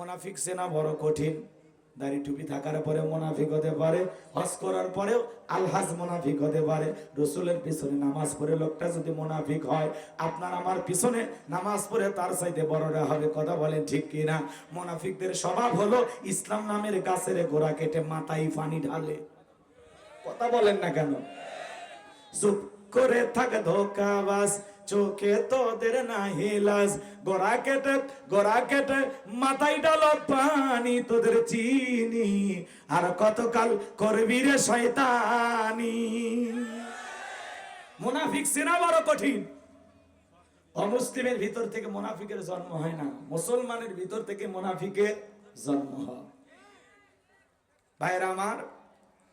মোনাফিক সেনা বড় কঠিন। দাড়ি টুপি থাকার পরে মোনাফিক হতে পারে, হজ করার পরেও আলহাজ মোনাফিক হতে পারে। রসুলের পিছনে নামাজ পড়ে লোকটা যদি মোনাফিক হয়, আপনার আমার পিছনে নামাজ পড়ে তার চাইতে বড়রা হবে, কথা বলেন ঠিক কিনা? মোনাফিকদের স্বভাব হলো ইসলাম নামের গাছের গোড়া কেটে মাথায় পানি ঢালে। কথা বলেন না কেন? চুপ করে থাক ধোকাবাস চোখে তোদের না হিলাস গোড়া কেটে গোড়া কেটে, মাথায় ডালো পানি তোদের চিনি। আর কতকাল করবি রে শয়তানি? মুনাফিক সেনা বড় কঠিন। অমুসলিমের ভিতর থেকে মুনাফিকের জন্ম হয় না। মুসলমানের ভিতর থেকে মুনাফিকের জন্ম হয়। ভাইরা আমার,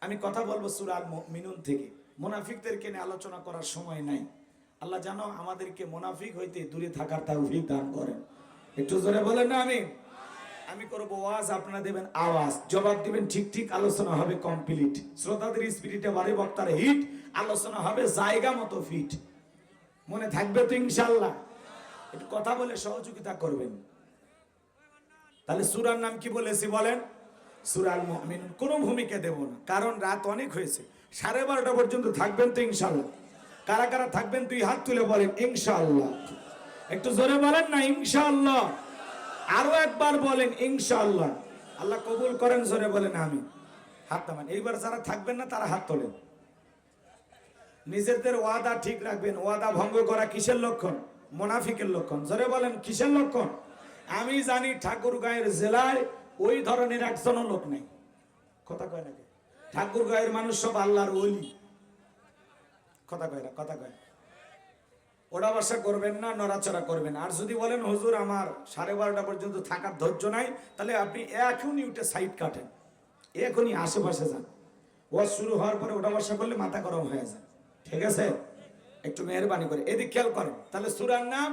আমি কথা বলব সুরাল মিনুন থেকে। মোনাফিকদেরকে নিয়ে আলোচনা করার সময় নাই। আল্লাহ জানো আমাদেরকে মোনাফিক হইতে দূরে থাকার তাওফিক দান করেন। একটু জোরে বলেন না আমি আমি করব ওয়াজ, আপনারা দেবেন আওয়াজ। জবাব দিবেন ঠিক ঠিক, আলোচনা হবে কমপ্লিট। শ্রোতাদের স্পিরিটে বাড়ি বক্তার হিট, আলোচনা হবে জায়গা মতো ফিট। মনে থাকবে তো ইনশাল্লাহ একটু কথা বলে সহযোগিতা করবেন। তাহলে সুরার নাম কি বলেছি বলেন? সুরাল মুমিন কোনো ভূমিকা দেব না, কারণ রাত অনেক হয়েছে। সাড়ে বারোটা পর্যন্ত থাকবেন তো ইনশাল্লাহ কারা কারা থাকবেন তুই হাত তুলে বলেন, ইনশাআল্লাহ। একটু জোরে বলেন না, ইনশাআল্লাহ। আরও একবার বলেন, ইনশাআল্লাহ। আল্লাহ কবুল করেন, জোরে বলেন আমি হাত নামান। এইবার যারা থাকবেন না, তারা হাত তোলেন। নিজেদের ওয়াদা ঠিক রাখবেন। ওয়াদা ভঙ্গ করা কিসের লক্ষণ? মোনাফিকের লক্ষণ। জোরে বলেন, কিসের লক্ষণ? আমি জানি ঠাকুর গায়ের জেলায় ওই ধরনের একজনও লোক নেই। কথা কয় নাকি ঠাকুর গায়ের মানুষ সব আল্লাহর ওলি। কথা কয় না, কথা কয়। ওরা বাসা করবেন না, নড়াচড়া করবেন। আর যদি বলেন, হুজুর, আমার সাড়ে বারোটা পর্যন্ত থাকার ধৈর্য নাই, তাহলে আপনি এখনই উঠে সাইড কাটেন। এখনই আশেপাশে যান। ওয়াজ শুরু হওয়ার পরে ওটা বসা করলে মাথা গরম হয়ে যায়। ঠিক আছে? একটু মেহরবানি করে। এদিক খেয়াল করেন। তাহলে সুরার নাম?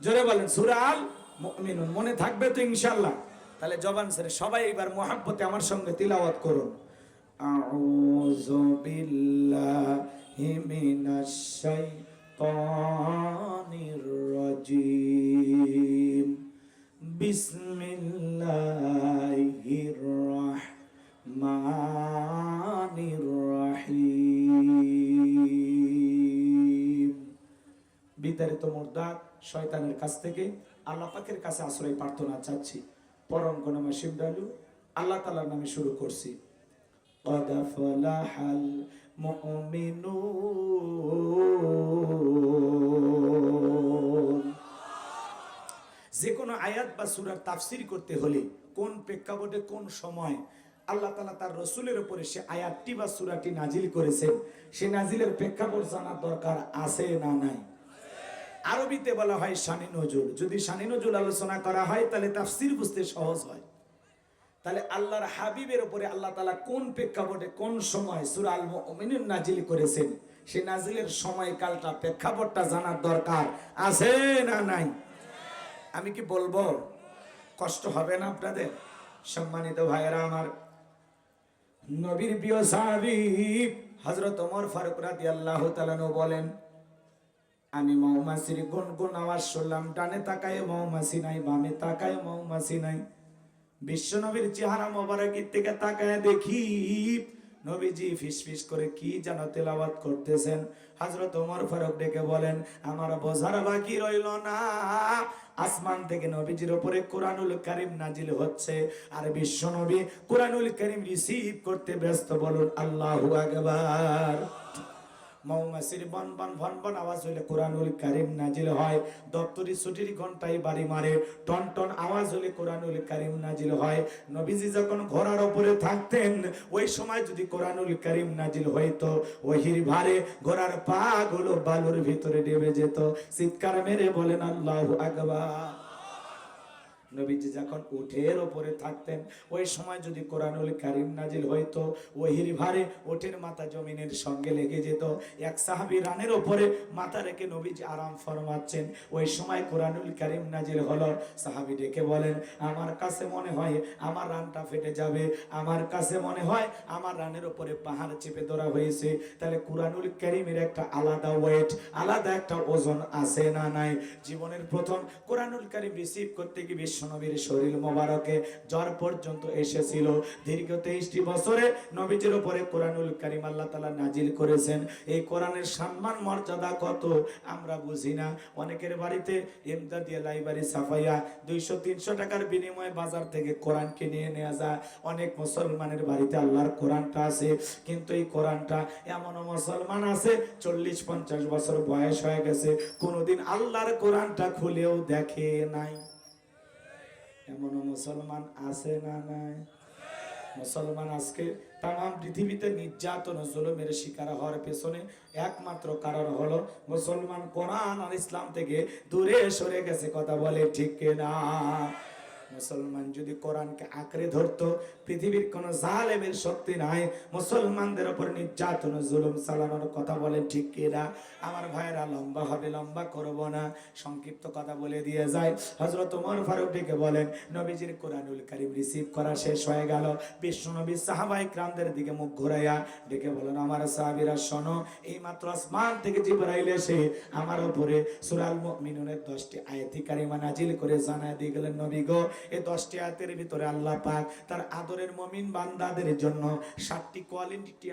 জোরে বলেন সুরাল মনে থাকবে তো ইনশাল্লাহ তাহলে জবান সেরে সবাই এবার মহাব্বতে আমার সঙ্গে তিলাওয়াত করুন। আউযু বিল্লাহি মিনাশ শাইতানির রাজিম বিসমিল্লাহির রাহমানির রাহিম বিতাড়িত মোরদাদ শয়তানের কাছ থেকে আল্লাহ পাকের কাছে আশ্রয় প্রার্থনা চাচ্ছি। পরম নামে শিবডালু আল্লাহ তালার নামে শুরু করছি। قد فلح المؤمنون যে কোনো আয়াত বা সুরার তাফসির করতে হলে কোন প্রেক্ষাপটে কোন সময় আল্লাহ তালা তার রসুলের উপরে সে আয়াতটি বা সুরাটি নাজিল করেছেন সে নাজিলের প্রেক্ষাপট জানার দরকার আছে না নাই আরবিতে বলা হয় শানি নজুল যদি শানি নজুল আলোচনা করা হয় তাহলে তাফসির বুঝতে সহজ হয় তাহলে আল্লাহর হাবিবের উপরে আল্লাহ তালা কোন প্রেক্ষাপটে কোন সময় সুরা আল মুমিনুন নাজিল করেছেন? সে নাজিলের সময়কালটা, প্রেক্ষাপটটা জানার দরকার আছে না নাই? আমি কি বলব? কষ্ট হবে না আপনাদের? সম্মানিত ভাইয়েরা আমার নবীর প্রিয় সাহাবী হজরত ওমর ফারুক আল্লাহ তাআলা বলেন, আমি মৌমাছির গুনগুন আওয়াজ শুনলাম, ডানে তাকায় মৌমাছি নাই, বামে তাকায় মৌমাছি নাই। বিশ্ব নবীর চেহারা মোবারকের থেকে তাকায় দেখি। নবীজি ফিস ফিস করে কি যেন তেলাওয়াত করতেছেন। হযরত ওমর ফারুক ডেকে বলেন, আমার বোঝার বাকি রইল না। আসমান থেকে নবীজির উপরে কোরআনুল করিম নাজিল হচ্ছে। আর বিশ্ব নবী কোরআনুল করিম রিসিভ করতে ব্যস্ত বলুন, আল্লাহু আকবার। টন টন আওয়াজ হলে কারিম হয়। নবীজি যখন ঘোড়ার উপরে থাকতেন, ওই সময় যদি কোরআনুল কারিম নাজিল হইতো, ওহির ভারে ঘোড়ার পা গুলো বালুর ভিতরে ডেবে যেত। চিৎকার মেরে বলেন, আল্লাহ আকবার। নবীজি যখন উঠের ওপরে থাকতেন, ওই সময় যদি কোরআনুল কারিম নাজিল হইতো, ওহির ভারে ওঠের মাথা জমিনের সঙ্গে লেগে যেত, এক সাহাবি রানের ওপরে মাথা রেখে নবীজি আরাম ফরমাচ্ছেন। ওই সময় কোরআনুল কারিম নাজিল হলো, সাহাবি ডেকে বলেন, আমার কাছে মনে হয় আমার রানটা ফেটে যাবে, আমার কাছে মনে হয় আমার রানের ওপরে পাহাড় চেপে ধরা হয়েছে। তাহলে কোরআনুল কারিমের একটা আলাদা ওয়েট, আলাদা একটা ওজন আছে না নাই? জীবনের প্রথম কোরআনুল কারিম রিসিভ করতে গিয়ে বিশ্ব বিশ্বনবীর শরীর মোবারকে জ্বর পর্যন্ত এসেছিল। দীর্ঘ তেইশটি বছরে নবীজির উপরে কোরআনুল কারিম আল্লাহ তালা নাজিল করেছেন। এই কোরআনের সম্মান, মর্যাদা কত আমরা বুঝি না। অনেকের বাড়িতে এমদাদিয়া লাইব্রেরি সাফাইয়া দুইশো, তিনশো টাকার বিনিময়ে বাজার থেকে কোরআন কিনে নেওয়া যায়। অনেক মুসলমানের বাড়িতে আল্লাহর কোরআনটা আছে, কিন্তু এই কোরআনটা এমনও মুসলমান আছে, চল্লিশ, পঞ্চাশ বছর বয়স হয়ে গেছে, কোনোদিন আল্লাহর কোরআনটা খুলেও দেখে নাই। এমনও মুসলমান আছে না নাই? মুসলমান আজকে তাম পৃথিবীতে নির্যাতন জুলুমের শিকার হওয়ার পেছনে একমাত্র কারণ হলো মুসলমান কোরআন আর ইসলাম থেকে দূরে সরে গেছে, কথা বলে ঠিক না মুসলমান যদি কোরআনকে আঁকড়ে ধরতো, পৃথিবীর কোন জালেমের শক্তি নাই, মুসলমানদের উপর নির্যাতন জুলুম চালানোর কথা বলেন ঠিক কিনা আমার ভাইয়েরা, লম্বা হবে, লম্বা করব না। সংক্ষিপ্ত কথা বলে দিয়ে যায় হজরত উমর ফারুক ডেকে বলেন, নবীজির কোরআনুল কারিম রিসিভ করা শেষ হয়ে গেল। বিশ্ব নবী সাহাবাই ক্রামদের দিকে মুখ ঘুরাইয়া ডেকে বলেন, আমার সাহাবিরা, শোনো এই মাত্র আসমান থেকে জিবরাইল এসে আমার উপরে সুরাল মুমিনুনের দশটি আয়াতি কারিমা নাজিল করে জানায় দিয়ে গেলেন নবী গো। এই দশটি আয়াতের ভিতরে আল্লাহ পাক তার আদরের মমিন বান্দাদের জন্য ষাটটি কোয়ালিটি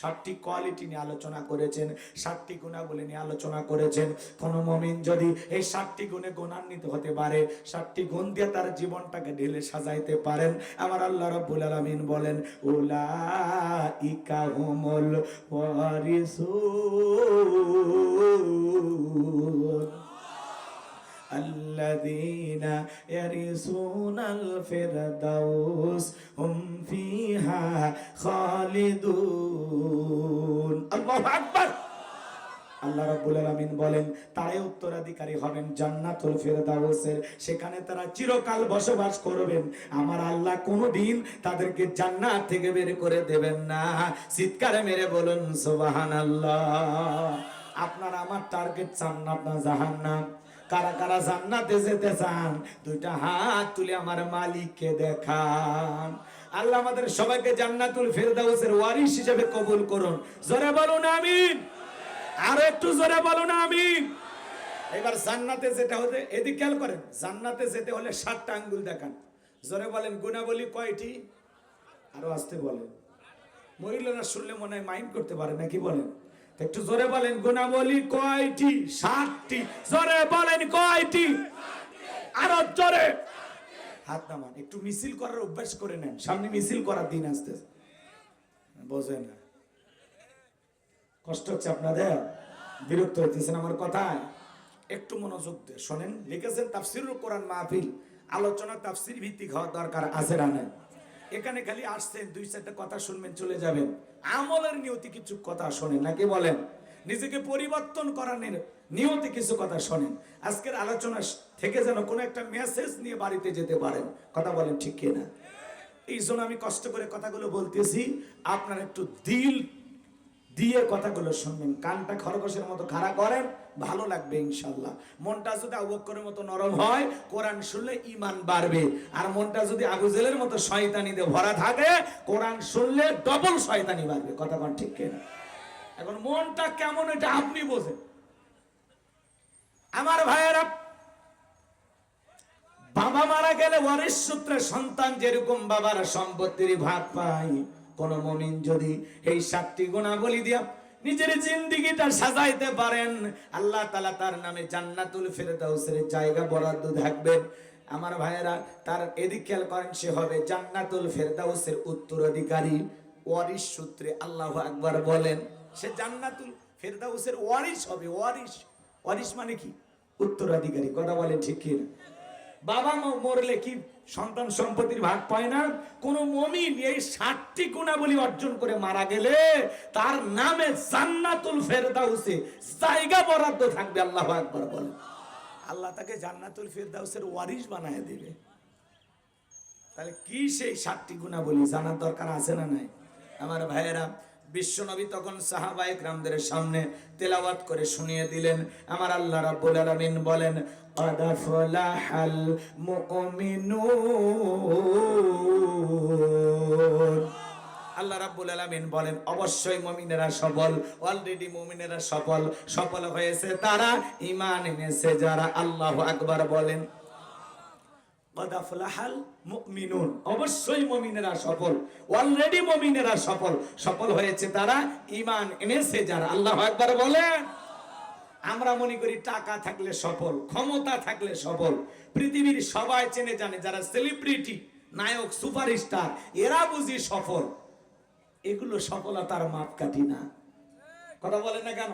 ষাটটি কোয়ালিটি নিয়ে আলোচনা করেছেন ষাটটি গুণাবলী নিয়ে আলোচনা করেছেন। কোন মমিন যদি এই ষাটটি গুণে গুণান্বিত হতে পারে ষাটটি গুণ দিয়ে তার জীবনটাকে ঢেলে সাজাইতে পারেন। আমার আল্লাহ রাব্বুল আলামিন বলেন উলা ইকা হুমুল ওয়ারিসুন। الذين يرثون الفردوس هم فيها خالدون الله أكبر আল্লাহ রাব্বুল আলামিন বলেন তারাই উত্তরাধিকারী হবেন জান্নাতুল ফেরদাউসের সেখানে তারা চিরকাল বসবাস করবেন আমার আল্লাহ কোনোদিন তাদেরকে জান্নাত থেকে বের করে দেবেন না চিৎকারে মেরে বলুন সুবহানাল্লাহ আপনার আমার টার্গেট জান্নাত না জাহান্নাম কারা কারা জান্নাতে যেতে চান, দুইটা হাত তুলে আমার মালিককে দেখান। আল্লাহ আমাদের সবাইকে জান্নাতুল ফেরদাউসের ওয়ারিশ হিসেবে কবুল করুন। জোরে বলুন, আমিন। আর একটু জোরে বলুন, আমিন। এবার জান্নাতে যেটা হতে এদিক খেয়াল করেন, জান্নাতে যেতে হলে সাতটা আঙ্গুল দেখান। জোরে বলেন, গুণাবলী কয়টি? আরও আসতে বলেন। মহিলারা শুনলে মনে হয় মাইন্ড করতে পারে, নাকি বলেন? একটু জোরে বলেন, গুণাবলী কয়টি? সাতটি। জোরে বলেন, কয়টি? আরও জোরে। হাত নামান, একটু মিছিল করার অভ্যাস করে নেন। সামনে মিছিল করার দিন আসতে বোঝে না। কষ্ট হচ্ছে আপনাদের? বিরক্ত হইতেছেন আমার কথায়? একটু মনোযোগ দিয়ে শোনেন। লিখেছেন, তাফসিরুল কোরআন মাহফিল। আলোচনা তাফসির ভিত্তিক হওয়ার দরকার আছে রানে এখানে খালি আসছেন, দুই চারটা কথা শুনবেন, চলে যাবেন। আমলের নিয়তি কিছু কথা শোনেন, নাকি বলেন? নিজেকে পরিবর্তন করানোর নিয়তি কিছু কথা শোনেন। আজকের আলোচনা থেকে যেন কোনো একটা মেসেজ নিয়ে বাড়িতে যেতে পারেন। কথা বলেন ঠিক কিনা? এই জন্য আমি কষ্ট করে কথাগুলো বলতেছি, আপনার একটু দিল দিয়ে কথাগুলো শুনবেন। কানটা খরগোশের মতো খাড়া করেন ভালো লাগবে ইনশাল্লাহ মনটা যদি আবক্করের মতো নরম হয়, কোরআন শুনলে ইমান বাড়বে। আর মনটা যদি আবুজেলের মতো শয়তানিতে ভরা থাকে, কোরআন শুনলে ডবল শয়তানি বাড়বে। কথা কন ঠিক কিনা? এখন মনটা কেমন এটা আপনি বোঝেন। আমার ভাইয়েরা, বাবা মারা গেলে ওয়ারিশ সূত্রে সন্তান যেরকম বাবার সম্পত্তির ভাগ পায়, কোন মমিন যদি এই সাতটি গুণাবলী দিয়া নিজের জিন্দিগিটা সাজাইতে পারেন। আল্লাহ তালা তার নামে জান্নাতুল ফেরদাউসের জায়গা বরাদ্দ থাকবেন আমার ভাইয়েরা, তার এদিক খেয়াল করেন, সে হবে জান্নাতুল ফেরদাউসের উত্তরাধিকারী। ওয়ারিশ সূত্রে আল্লাহ আকবার বলেন, সে জান্নাতুল ফেরদাউসের ওয়ারিশ হবে, ওয়ারিশ। ওয়ারিশ মানে কি? উত্তরাধিকারী, কথা বলেন ঠিক কিনা? বাবা মরলে কি সন্তান সম্পত্তির ভাগ পায় না? কোন মমিন এই ষাটটি গুণাবলী অর্জন করে মারা গেলে তার নামে জান্নাতুল ফেরদাউসে জায়গা বরাদ্দ থাকবে, আল্লাহ আকবার বলে আল্লাহ তাকে জান্নাতুল ফেরদাউসের ওয়ারিশ বানায় দেবে। তাহলে কি সেই সাতটি গুণাবলী জানার দরকার আছে না নাই? আমার ভাইয়েরা বিশ্বনবী তখন সাহাবায়ে রামদের সামনে তেলাওয়াত করে শুনিয়ে দিলেন, আমার আল্লাহ রাব্বুল আলামিন বলেন আদাফলাহাল মুমিনুন। আল্লাহ রাব্বুল আলামিন বলেন, অবশ্যই মুমিনেরা সফল অলরেডি মুমিনেরা সফল। সফল হয়েছে তারা, ঈমান এনেছে যারা আল্লাহু আকবার বলেন। কদ আফলাহাল মুমিনুন অবশ্যই মুমিনেরা সফল। অলরেডি মুমিনেরা সফল। সফল হয়েছে তারা ঈমান এনেছে যারা। আল্লাহ একবার বলেন। আমরা মনে করি টাকা থাকলে সফল, ক্ষমতা থাকলে সফল। পৃথিবীর সবাই চেনে জানে যারা সেলিব্রিটি নায়ক সুপারস্টার এরা বুঝি সফল। এগুলো সফলতার মাপকাঠি না। কথা বলে না কেন?